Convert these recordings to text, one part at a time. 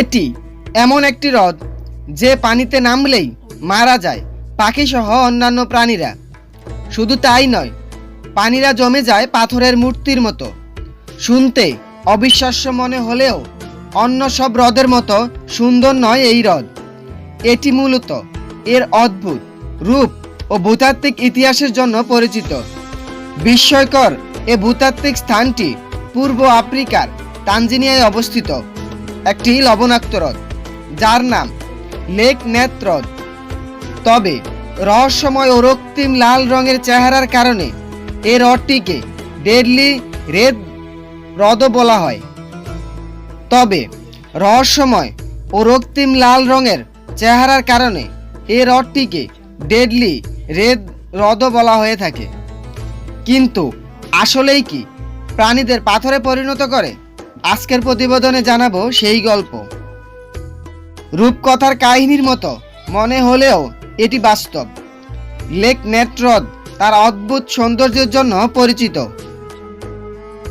এটি এমন একটি হ্রদ যে পানিতে নামলেই মারা যায় পাখি সহ অন্যান্য প্রাণীরা। শুধু তাই নয়, পানিরা জমে যায় পাথরের মূর্তির মতো। শুনতে অবিশ্বাস্য মনে হলেও অন্য সব হ্রদের মতো সুন্দর নয় এই হ্রদ। এটি মূলত এর অদ্ভুত রূপ ও ভূতাত্ত্বিক ইতিহাসের জন্য পরিচিত। বিস্ময়কর এ ভূতাত্ত্বিক স্থানটি পূর্ব আফ্রিকার তানজিনিয়ায় অবস্থিত। একটি লবণাক্ত হ্রদ, যার নাম লেক নেত হ্রদ। তবে রহস্যময় ও রক্তিম লাল রঙের চেহারার কারণে এই হ্রদটিকে ডেডলি রেড হ্রদও বলা হয়। তবে রহস্যময় ও রক্তিম লাল রঙের চেহারার কারণে এই হ্রদটিকে ডেডলি রেড হ্রদও বলা হয়ে থাকে। কিন্তু আসলেই কি প্রাণীদের পাথরে পরিণত করে? আজকের প্রতিবেদনে জানাব সেই গল্প। রূপকথার কাহিনীর মতো মনে হলেও এটি বাস্তব। লেক নেট্রদ তার অদ্ভুত সৌন্দর্যের জন্য পরিচিত।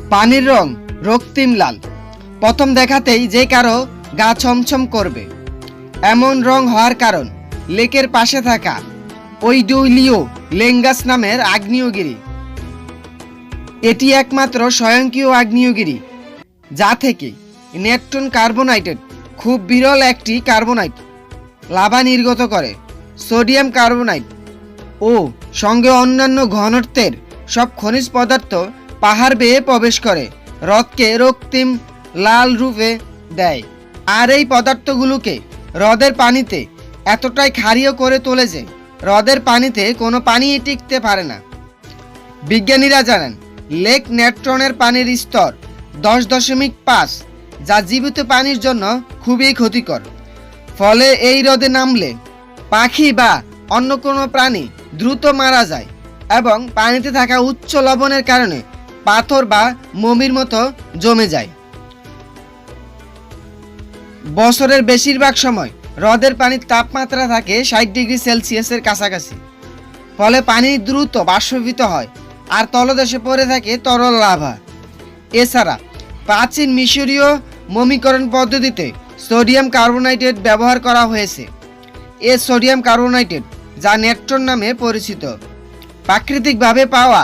পানির রং রক্তিম লাল। প্রথম দেখাতেই যে কারও গা ছমছম করবে। এমন রং হওয়ার কারণ লেকের পাশে থাকা ওইডুইলিও লেঙ্গাস নামের আগ্নেয়গিরি। এটি একমাত্র স্বয়ংক্রিয় আগ্নেয়গিরি। যা থেকে নেপটুন কার্বোনাইটেড, খুব বিরল একটি কার্বোনাইট, লাভা নির্গত করে, সোডিয়াম কার্বোনাইট ও সঙ্গে অন্যান্য ঘনত্বের সব খনিজ পদার্থ পাহাড় বেয়ে প্রবেশ করে, হ্রদকে রক্তিম লাল রূপে দেয়। আর এই পদার্থগুলোকে হ্রদের পানিতে এতটাই ক্ষারীয় করে তোলে যে, হ্রদের পানিতে কোনো পানি টিকতে পারে না। বিজ্ঞানীরা জানেন, লেক নেট্রনের পানির স্তর দশ দশমিক পাঁচ, যা জীবিত পানির জন্য খুবই ক্ষতিকর। ফলে এই হ্রদে নামলে পাখি বা অন্য কোনো প্রাণী দ্রুত মারা যায় এবং পানিতে থাকা উচ্চ লবণের কারণে পাথর বা মমির মতো জমে যায়। বছরের বেশিরভাগ সময় হ্রদের পানির তাপমাত্রা থাকে ষাট ডিগ্রি সেলসিয়াসের কাছাকাছি। ফলে পানি দ্রুত বাষ্পীভূত হয় আর তলদেশে পড়ে থাকে তরল লাভা। এছাড়া প্রাচীন মিশরীয় মমিকরণ পদ্ধতিতে সোডিয়াম কার্বোনাইটেট ব্যবহার করা হয়েছে। এ সোডিয়াম কার্বোনাইটেট, যা নেট্রন নামে পরিচিত। প্রাকৃতিকভাবে পাওয়া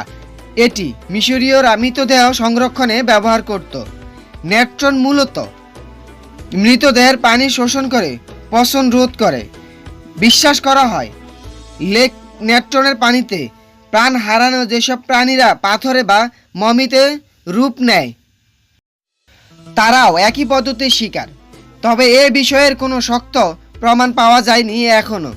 এটি মিশরীয়রা মৃতদেহ সংরক্ষণে ব্যবহার করত। নেট্রন মূলত মৃতদেহের পানি শোষণ করে, পচন রোধ করে। বিশ্বাস করা হয়, লেক নেট্রনের পানিতে প্রাণ হারানো যেসব প্রাণীরা পাথরে বা মমিতে রূপ নেয়। তারাও একই পদ্ধতির শিকার, তবে এ বিষয়ের কোনো শক্ত প্রমাণ পাওয়া যায়নি এখনও।